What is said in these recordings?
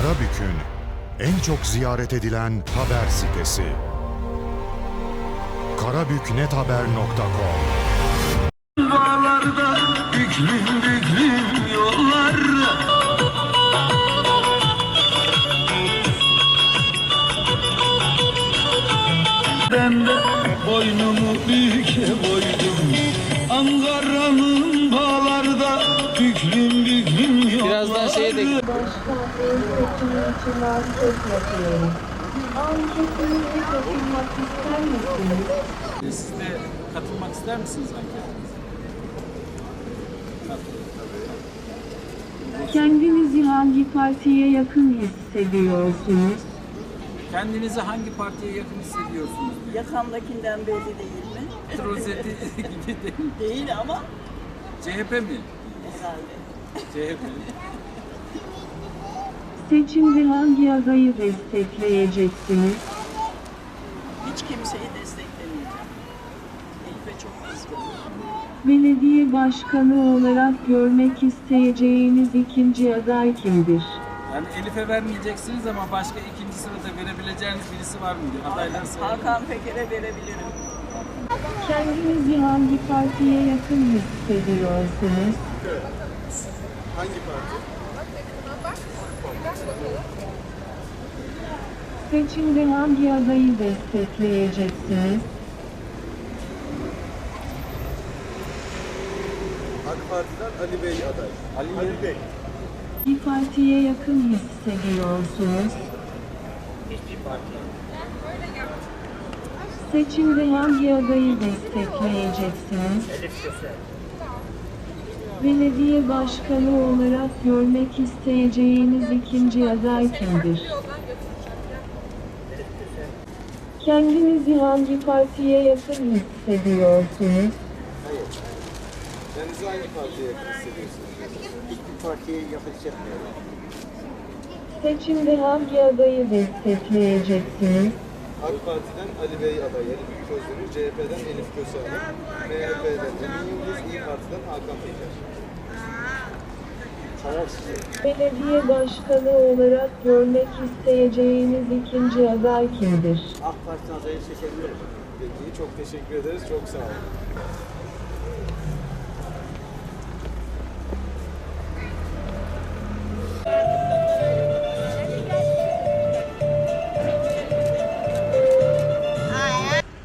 Karabük'ün en çok ziyaret edilen haber sitesi. karabüknethaber.com Dağlarda büklüm büklüm yollar. Ben de boynumu büke koydum Ankara'nın bağlarda büklüm şeye de için yapıyorum. Anketinize katılmak ister misiniz? siz de katılmak ister misiniz anketimize? Kendinizi hangi partiye yakın hissediyorsunuz? Kendinizi hangi partiye yakın hissediyorsunuz? Yakamdakinden belli değil mi? Rozeti gibi değil. Değil ama CHP mi? herhalde. CHP. Seçimde hangi adayı destekleyeceksiniz? Hiç kimseyi desteklemeyeceğim. Elif'e çok kızgınım. Belediye başkanı olarak görmek isteyeceğiniz ikinci aday kimdir? Yani Elif'e vermeyeceksiniz ama başka ikinci sırada verebileceğiniz birisi var mı diyor. Adaylar sayılır. Hakan Peker'e verebilirim. Kendinizi hangi partiye yakın hissediyorsunuz? Seçimde hangi adayı destekleyeceksiniz? AK Parti'den Ali Bey aday. Ali, Bey. Bir partiye yakın hissediyorsunuz. Seçimde hangi adayı destekleyeceksiniz? Belediye başkanı olarak görmek isteyeceğiniz ikinci aday kimdir? Kendinizi hangi partiye yakın hissediyorsunuz? Kendinizi hangi partiye yakın hissediyorsunuz? Hiçbir partiye yakın hissetmiyorum. Seçimde hangi adayı destekleyeceksiniz? AK Parti'den Ali Bey aday Elif Közdemir, CHP'den Elif Kösemen, MHP'den Emin Yıldız, İYİ Parti'den Hakan Peker. Belediye başkanı olarak görmek isteyeceğiniz ikinci aday kimdir? AK Parti adayı seçebilirim. Peki, çok teşekkür ederiz. Çok sağ olun.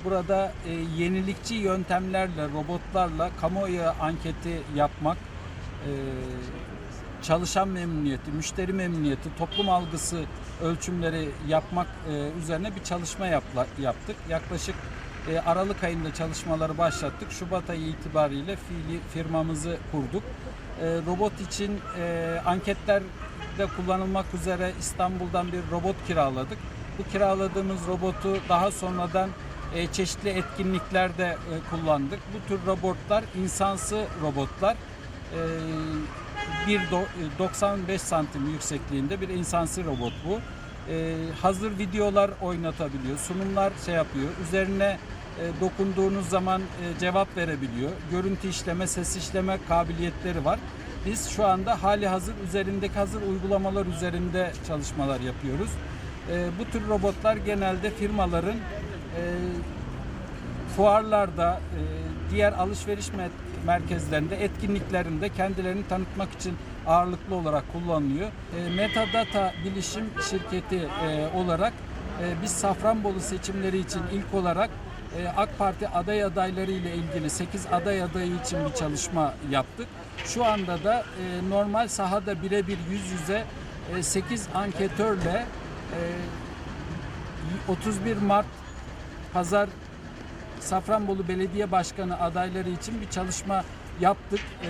Burada e, yenilikçi yöntemlerle, robotlarla kamuoyu anketi yapmak, e, çalışan memnuniyeti, müşteri memnuniyeti, toplum algısı ölçümleri yapmak e, üzerine bir çalışma yaptık. Yaklaşık e, Aralık ayında çalışmaları başlattık. Şubat ayı itibariyle fiili firmamızı kurduk. E, robot için e, anketlerde kullanılmak üzere İstanbul'dan bir robot kiraladık. Bu kiraladığımız robotu daha sonradan çeşitli etkinliklerde kullandık. Bu tür robotlar insansı robotlar. E, bir do- e, 95 santim yüksekliğinde bir insansı robot bu. E, hazır videolar oynatabiliyor, sunumlar şey yapıyor. Üzerine e, dokunduğunuz zaman e, cevap verebiliyor. Görüntü işleme, ses işleme kabiliyetleri var. Biz şu anda hali hazır üzerindeki hazır uygulamalar üzerinde çalışmalar yapıyoruz. E, bu tür robotlar genelde firmaların e, fuarlarda, e, diğer alışveriş merkezlerinde, etkinliklerinde kendilerini tanıtmak için ağırlıklı olarak kullanılıyor. E, Metadata Bilişim Şirketi e, olarak e, biz Safranbolu seçimleri için ilk olarak e, AK Parti aday adayları ile ilgili 8 aday adayı için bir çalışma yaptık. Şu anda da e, normal sahada birebir yüz yüze e, 8 anketörle e, 31 Mart Pazar Safranbolu Belediye Başkanı adayları için bir çalışma yaptık. Ee,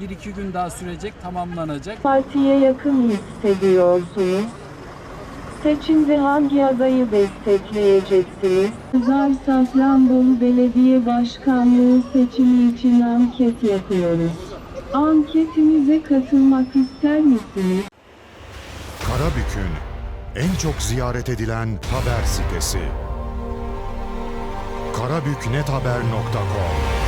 bir iki gün daha sürecek, tamamlanacak. Partiye yakın hissediyorsunuz. Seçimde hangi adayı destekleyeceksiniz? Pazar Safranbolu Belediye Başkanlığı seçimi için anket yapıyoruz. Anketimize katılmak ister misiniz? Karabük'ün en çok ziyaret edilen haber sitesi. karabüknethaber.com